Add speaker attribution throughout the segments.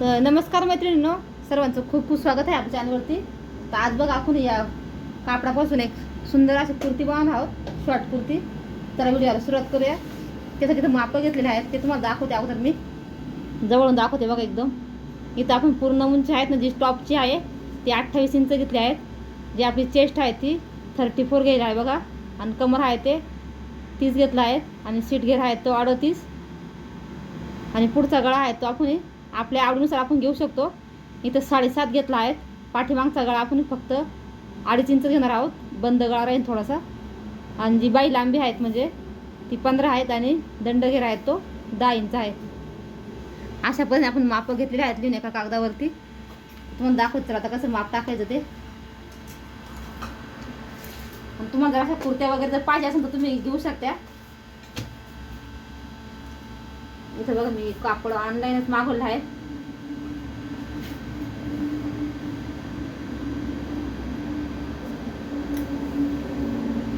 Speaker 1: तर नमस्कार मैत्रिणींनो सर्वांचं खूप खूप स्वागत आहे आपल्या चॅनलवरती. तर आज बघा आपण या कापडापासून एक सुंदर अशी कुर्ती बनवणार आहोत शॉर्ट कुर्ती. तर व्हिडिओला सुरुवात करूया. त्यासाठी तिथं मापं घेतलेले आहेत ते तुम्हाला दाखवते अगोदर मी. जवळून दाखवते बघा एकदम. इथं आपण पूर्ण उंची आहेत ना जी टॉपची आहे ती अठ्ठावीस इंच घेतली आहेत. जी आपली चेस्ट आहे ती थर्टी फोर घेईल आहे बघा. आणि कमर आहे ते तीस घेतला आहे. आणि सीट घेर आहे तो अडतीस. आणि पुढचा गळा आहे तो आपण आपल्या आवडीनुसार आपण घेऊ शकतो. इथं साडेसात घेतला आहेत. पाठीमागचा गळा आपण फक्त अडीच इंच घेणार आहोत. बंद गळा राहील थोडासा. आणि जी बाई लांबी आहेत म्हणजे ती पंधरा आहेत आणि दंडघेर आहेत तो दहा इंच आहे. अशा पद्धतीने आपण मापं घेतलेली आहेत लिहून एका कागदावरती. तुम्हाला दाखवत चला आता कसं माप टाकायचं ते. आणि तुम्हाला जर अशा कुर्त्या वगैरे जर पाहिजे असेल तर तुम्ही घेऊ शकता. इथं बघा मी कापड ऑनलाईनच मागवलं आहे.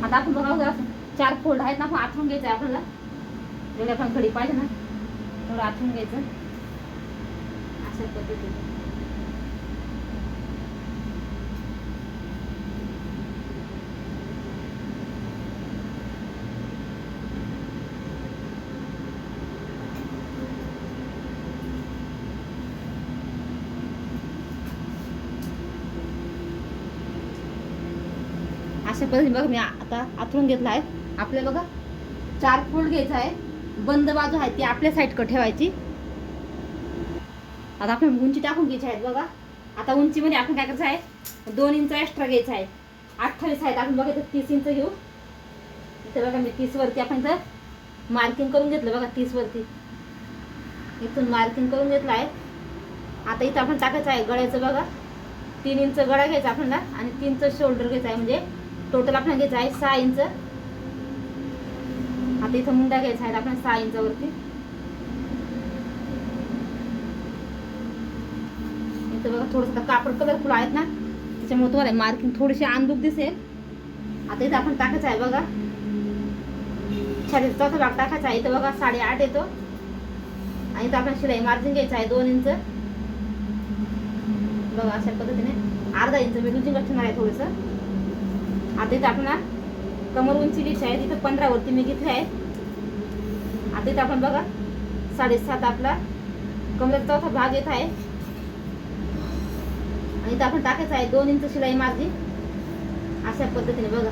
Speaker 1: आता आपण बघा चार फोल्ड आहेत ना आपण आथरून घ्यायचं आहे आपल्याला. जेवढी आपण घडी पाहिजे ना. तेवढं आथरून घ्यायचं. अशा पद्धतीने. अशा पद्धतीने बघा मी आता आथरून घेतला आहे. आपल्या बघा चार फोल्ड घ्यायचा आहे. बंद बाजू आहे ती आपल्या साईडकडे ठेवायची. आता आपण उंची टाकून घ्यायची आहेत बघा. आता उंचीमध्ये आपण काय करायचं आहे? दोन इंच एक्स्ट्रा घ्यायचा आहे. अठ्ठावीस आहेत. आपण बघा तीस इंच घेऊ. इथं बघा मी तीसवरती आपण इथं मार्किंग करून घेतलं बघा तीसवरती इथून मार्किंग करून घेतलं आहे. आता इथं आपण टाकायचं आहे गळ्याचं बघा. तीन इंच गळा घ्यायचा आपल्याला आणि तीनचं शोल्डर घ्यायचं आहे. म्हणजे टोटल आपल्याला घ्यायचं आहे सहा इंच. आता इथं मुंडा घ्यायचा आहे आपण सहा इंचावरती. इथं बघा थोडंसं कापड कलरफुल आहेत ना त्याच्यामुळे तुम्हाला मार्किंग थोडीशी आंदूक दिसेल. आता इथं आपण टाकायचं आहे बघा. छातीचा चौथा भाग टाकायचा आहे. इथं बघा साडेआठ येतो. आणि इथं आपण शिलाई मार्जिन घ्यायचं आहे दोन इंच. बघा अशा पद्धतीने. अर्धा इंच मी लुजिंग ठेवणार आहे थोडंसं. आता इथं आपण कमर उंची घ्यायची आहे तिथं पंधरावरती मी घेतली आहे. आता इथं आपण बघा साडेसात आपला कमरेचा चौथा भाग येत आहे. आणि इथं आपण टाकायचं आहे दोन इंच शिलाई मार्जिन अशा पद्धतीने बघा.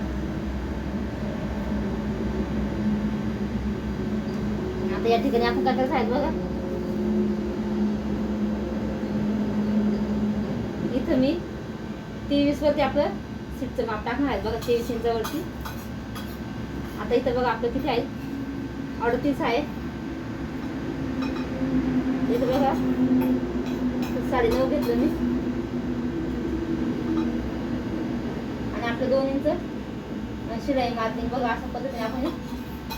Speaker 1: आता या ठिकाणी आपण काय करायचं आहे बघा. इथं मी तेवीस वरती आपलं सीटचं माप टाकणार आहे बघा तेवीस इंचावरती. आता इथं बघा आपलं किती आहे? अडतीस आहे. इथं बघा. साडे नऊ घेतलं मी. आणि आपलं दोन इंच. शिलाई मार्किंग बघा अशा पद्धतीने आपण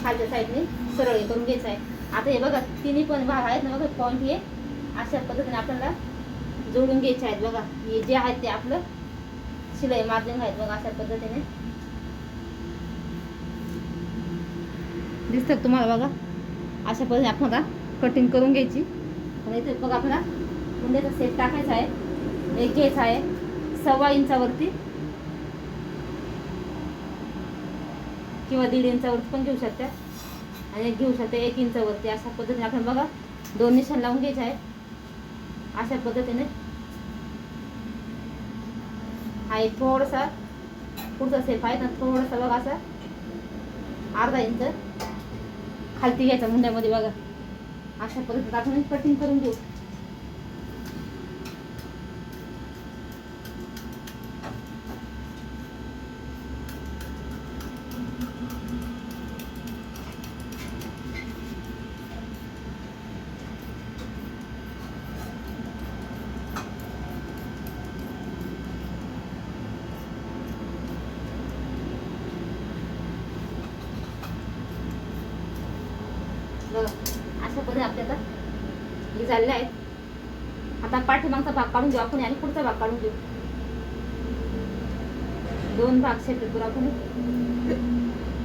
Speaker 1: खालच्या साईडने सरळ हे करून घ्यायचं आहे. आता हे बघा तिन्ही पण भाग आहेत ना बघा पॉईंट हे. अशा पद्धतीने आपल्याला जोडून घ्यायचे आहेत बघा. हे जे आहेत ते आपलं शिलाई मार्जिन आहेत बघा अशा पद्धतीने. दिसतं तुम्हाला बघा? अशा पद्धतीने आपण आता कटिंग करून घ्यायची. आणि इथे बघा आपल्याला मुंड्याचा सेट टाकायचा आहे. एक घ्यायचा आहे सव्वा इंचावरती. किंवा दीड इंचावरती पण घेऊ शकता. आणि एक घेऊ शकते एक इंचावरती. अशा पद्धतीने आपण बघा दोन निशाण लावून घ्यायचं आहे. अशा पद्धतीने. हा एक थोडासा. पुढचा सेफ आहे ना थोडासा बघा असा. अर्धा इंच खालती घ्यायचा मुंड्यामध्ये बघा. अशा पद्धतीने आपण कटिंग करून घेऊ. अशा पद्धती आपल्या हे झालेलं आहेत आता पाठीमागचा भाग काढून घेऊ आपण आणि पुढचा भाग काढून घेऊ दोन भाग सेपरेट करू आपण.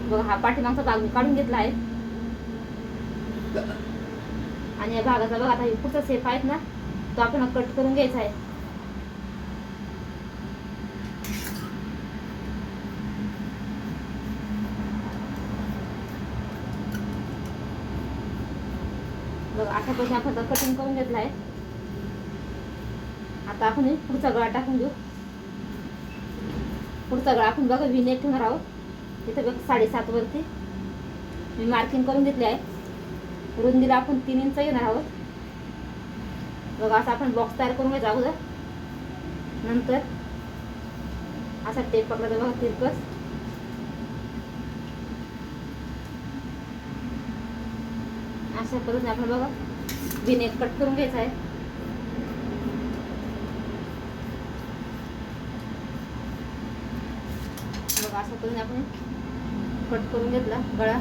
Speaker 1: बघा हा पाठीमागचा भाग मी काढून घेतला आहे. आणि या भागाचा बघा आता हे पुढचा सेफ आहेत ना तो आपण कट करून घ्यायचा आहे. बघा अशा पद्धतीने आपण कटिंग करून घेतला आहे. आता आपण पुढचा गळा टाकून घेऊ. पुढचा गळा आपण बघा विनेट ठेवणार आहोत. इथं बघ साडेसात वरती. मी मार्किंग करून घेतली आहे. रुंदीला आपण तीन इंच घेणार आहोत. बघा असा आपण बॉक्स तयार करून घ्यायचा अगोदर. नंतर असा टेप पकडला बघा तिरकस अशा करून आपण बघा. विनेट कट करून घ्यायचा आहे. बघा असं करून आपण कट करून घेतला गळा.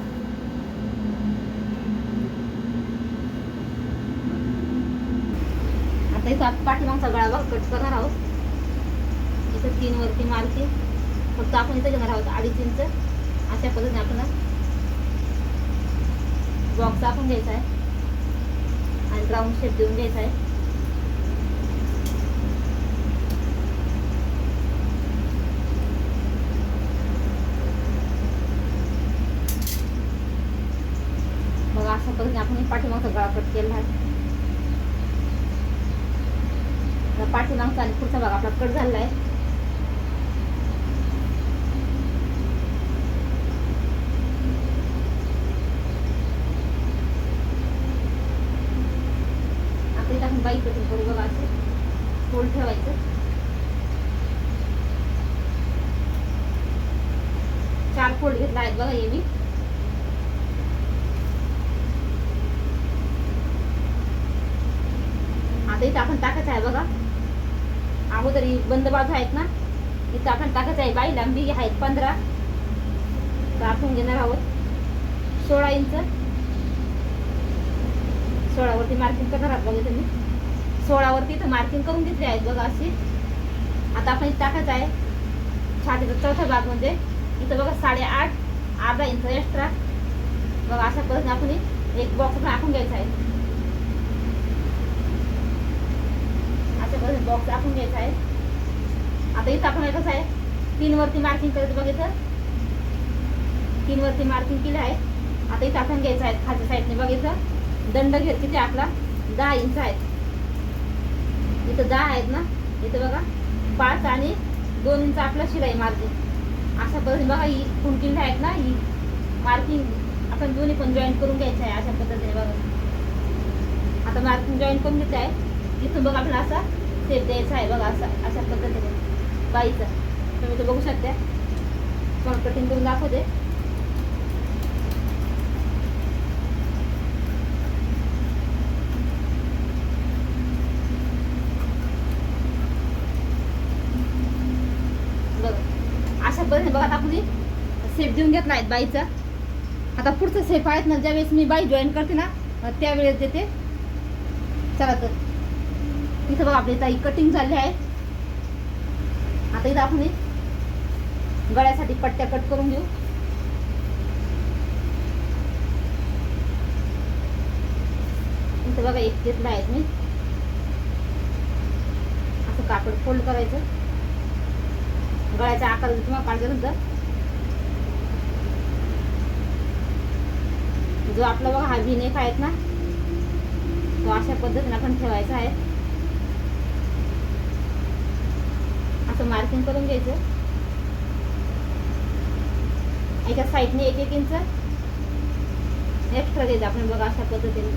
Speaker 1: आता इथं आपण पाठीमागचा गळा बघा कट करणार आहोत. इथं तीन वरती मारते फक्त आपण इथं घेणार आहोत अडीच इंच. अशा पद्धतीने आपण बॉक्स आपण घ्यायचा आहे. आणि राऊंड शेप देऊन घ्यायचा आहे. मग अशा पद्धतीने आपण पाठीमागचा गळा कट केला आहे. पाठीमागचा आणि पुढचा भाग आपला कट झालेला आहे आता इथं आपण बाई कटिंग करू बघा असं फोल्ड ठेवायचं चार फोल्ड घेतला आहेत बघा हे मी. आता इथं आपण टाकायचं आहे बघा. अगोदर बंद बाजू आहेत ना इथं आपण टाकायचं आहे बाई लांबी आहेत पंधरा. तर आपण घेणार आहोत सोळा इंच. सोळावरती मार्किंग करणार आहात बघा तुम्ही. सोळावरती इथं मार्किंग करून घेतली आहेत बघा अशी आता आपण इथं टाकायचं आहे छातीचा चौथा भाग म्हणजे इथं बघा साडेआठ. अर्धा इंच एक्स्ट्रा बघा अशा पद्धतीने आपण एक बॉक्स पण घ्यायचा आहे. अशा पद्धतीने बॉक्स आपण घ्यायचा आहे. आता इथं आपण कसं आहे तीन वरती मार्किंग करायचं बघित इथं. तीन वरती मार्किंग केलं आहे. आता इथं आपण घ्यायचं आहे खालच्या साईडने बघितलं इथं. दंड घेत किती आपला दहा इंच आहेत. इथं दहा आहेत ना. इथं बघा पाच आणि दोन इंच आपला शिलाई मार्जिन अशा पद्धतीने बघा ही कुंकिल आहेत ना ही मार्किंग आपण दोन्ही पण जॉईन करून घ्यायचं आहे अशा पद्धतीने बघा. आता मार्किंग जॉईन करून घेत आहे. इथून बघा आपला असा सेप द्यायचा आहे बघा असा अशा पद्धतीने. बाईचा. तुम्ही तो बघू शकता. तुम्हाला कटिंग करून दाखवते बघा अशा पद्धतीने बघा आता आपण सेप घेत नाहीत बाईचा. आता पुढचं सेफ आहेत ना ज्यावेळेस मी बाई जॉईन करते ना त्यावेळेस देते. चला तर. इथं बघा आपली ताई कटिंग झाली आहे. आता इथं आपण गळ्यासाठी पट्ट्या कट करून घेऊ. इथं बघा एक घेतला आहेत मी. असं कापड फोल्ड करायचं. गळ्याच्या आकार तुम्हाला नंतर. जो आपला बघा हा विनेक आहेत ना तो अशा पद्धतीने आपण ठेवायचा आहे. असं मार्किंग करून घ्यायचं. एका साईडने एक एक इंच एक्स्ट्रा द्यायचं आपण बघा अशा पद्धतीने.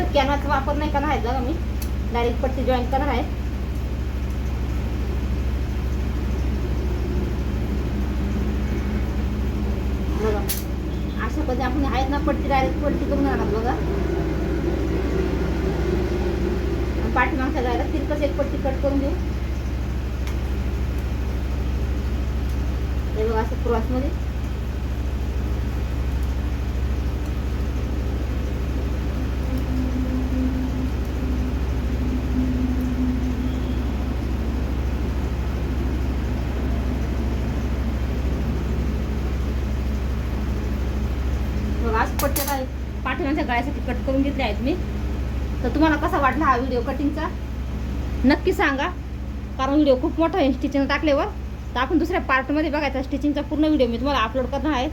Speaker 1: इथं कॅनवाचा वापर नाही करणार आहे बघा मी. डायरेक्ट पट्टी जॉईन करणार आहे बघा. अशा पद्धती आपण आहेत ना पट्टी डायरेक्ट पट्टी करून राहणार बघा. पाठीमागच्या जायला तिरकस एक पट्टी कट करून घेऊ हे बघा असं क्रॉसमध्ये आज पट्ट्यात पाठवण्याच्या गळ्यासाठी कट करून घेतले आहेत मी. तर तुम्हाला कसा वाटला हा व्हिडिओ कटिंगचा नक्की सांगा. कारण व्हिडिओ खूप मोठा आहे स्टिचिंग टाकल्यावर. तर आपण दुसऱ्या पार्टमध्ये बघायचा स्टिचिंगचा पूर्ण व्हिडिओ मी तुम्हाला अपलोड करणार आहे.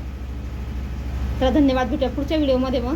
Speaker 1: तर धन्यवाद. भेटूया पुढच्या व्हिडिओमध्ये मग.